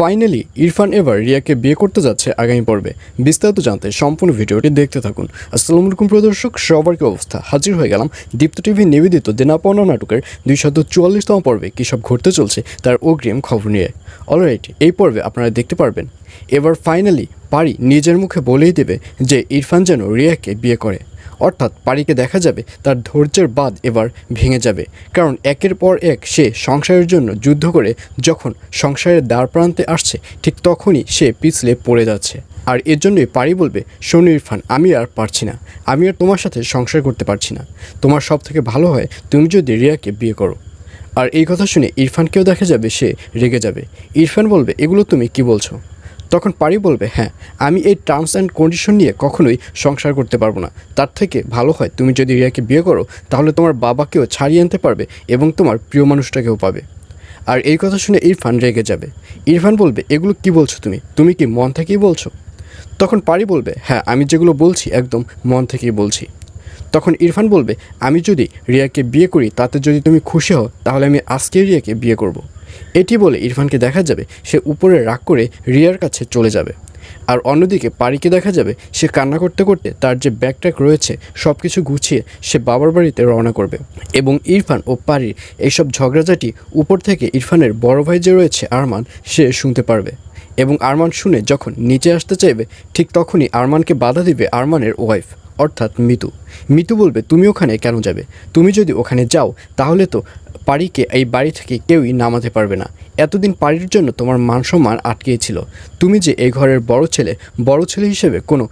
Finally Irfan এবার রিয়াকে বিয়ে করতে যাচ্ছে আগামী পর্বে। বিস্তারিত জানতে সম্পূর্ণ ভিডিওটি দেখতে থাকুন। আসসালামু আলাইকুম প্রদর্শক, সবার কি অবস্থা? হাজির হয়ে গেলাম দীপ্ত টিভি নিবেদিত দেনাপনা নাটকের দুইশত চুয়াল্লিশতম পর্বে। কী সব ঘটতে চলছে তার অগ্রিম খবর নিয়ে। অলরাইট এই পর্বে আপনারা দেখতে পারবেন এবার ফাইনালি পারি নিজের মুখে বলেই দেবে যে ইরফান যেন রিয়াকে বিয়ে করে। অর্থাৎ পারিকে দেখা যাবে, তার ধৈর্যের বাদ এবার ভেঙে যাবে। কারণ একের পর এক সে সংসারের জন্য যুদ্ধ করে যখন সংসারের দ্বার প্রান্তে আসছে, ঠিক তখনই সে পিছলে পড়ে যাচ্ছে। আর এর জন্যই পারি বলবে, শোনো ইরফান, আমি আর পারছি না। আমি আর তোমার সাথে সংসার করতে পারছি না। তোমার সব থেকে ভালো হয় তুমি যদি রিয়াকে বিয়ে করো। আর এই কথা শুনে ইরফানকেও দেখা যাবে সে রেগে যাবে। ইরফান বলবে, এগুলো তুমি কি বলছো? তখন পারি বলবে হ্যাঁ আমি এই টার্মস অ্যান্ড কন্ডিশন নিয়ে কখনোই সংসার করতে পারব না। তার থেকে ভালো হয় তুমি যদি রিয়াকে বিয়ে করো, তাহলে তোমার বাবাকেও ছাড়িয়ে আনতে পারবে এবং তোমার প্রিয় মানুষটাকেও পাবে। আর এই কথা শুনে ইরফান রেগে যাবে। ইরফান বলবে, এগুলো কি বলছো তুমি? তুমি কি মন থেকেই বলছো? তখন পারি বলবে হ্যাঁ আমি যেগুলো বলছি একদম মন থেকেই বলছি। তখন ইরফান বলবে, আমি যদি রিয়াকে বিয়ে করি, তাতে যদি তুমি খুশি হও, তাহলে আমি আজকে রিয়াকে বিয়ে করব। এটি বলে ইরফানকে দেখা যাবে সে উপরে রাগ করে রিয়ার কাছে চলে যাবে। আর অন্যদিকে পারিকে দেখা যাবে সে কান্না করতে করতে তার যে ব্যাগট্যাগ রয়েছে সব কিছু গুছিয়ে সে বাবার বাড়িতে রওনা করবে। এবং ইরফান ও পারির এইসব ঝগড়াঝাটি উপর থেকে ইরফানের বড় ভাই যে রয়েছে, আরমান, সে শুনতে পারবে। এবং আরমান শুনে যখন নিচে আসতে চাইবে, ঠিক তখনই আরমানকে বাধা দিবে আরমানের ওয়াইফ অর্থাৎ মিতু। মিতু বলবে, তুমি ওখানে কেন যাবে? তুমি যদি ওখানে যাও, তাহলে তো পারিকে এই বাড়ি থেকে কেউই নামাতে পারবে না। এতদিন পারির জন্য তোমার মান সম্মান আটকেছিল তুমি যে এই ঘরের বড় ছেলে বড় ছেলে হিসেবে কোনো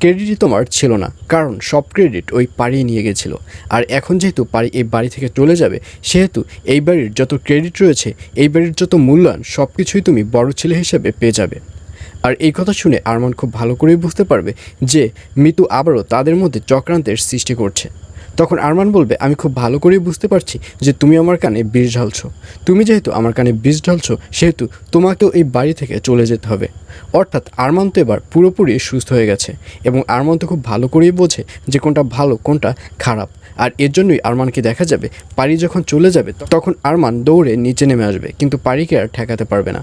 ক্রেডিটই তোমার ছিল না। কারণ সব ক্রেডিট ওই পাড়ি নিয়ে গেছিল। আর এখন যেহেতু পারি এই বাড়ি থেকে চলে যাবে, সেহেতু এই বাড়ির যত ক্রেডিট রয়েছে, এই বাড়ির যত মূল্যায়ন সব কিছুই তুমি বড় ছেলে হিসেবে পেয়ে যাবে। আর এই কথা শুনে আরমান খুব ভালো করেই বুঝতে পারবে যে মিতু আবারও তাদের মধ্যে চক্রান্তের সৃষ্টি করছে। তখন আরমান বলবে, আমি খুব ভালো করেই বুঝতে পারছি যে তুমি আমার কানে বিষ ঢালছো। তুমি যেহেতু আমার কানে বিষ ঢালছো, সেহেতু তোমাকেও এই বাড়ি থেকে চলে যেতে হবে। অর্থাৎ আরমান তো এবার পুরোপুরি সুস্থ হয়ে গেছে এবং আরমান তো খুব ভালো করেই বোঝে যে কোনটা ভালো, কোনটা খারাপ। আর এর জন্যই আরমানকে দেখা যাবে, পারি যখন চলে যাবে, তখন আরমান দৌড়ে নিচে নেমে আসবে, কিন্তু পারিকে আর ঠেকাতে পারবে না।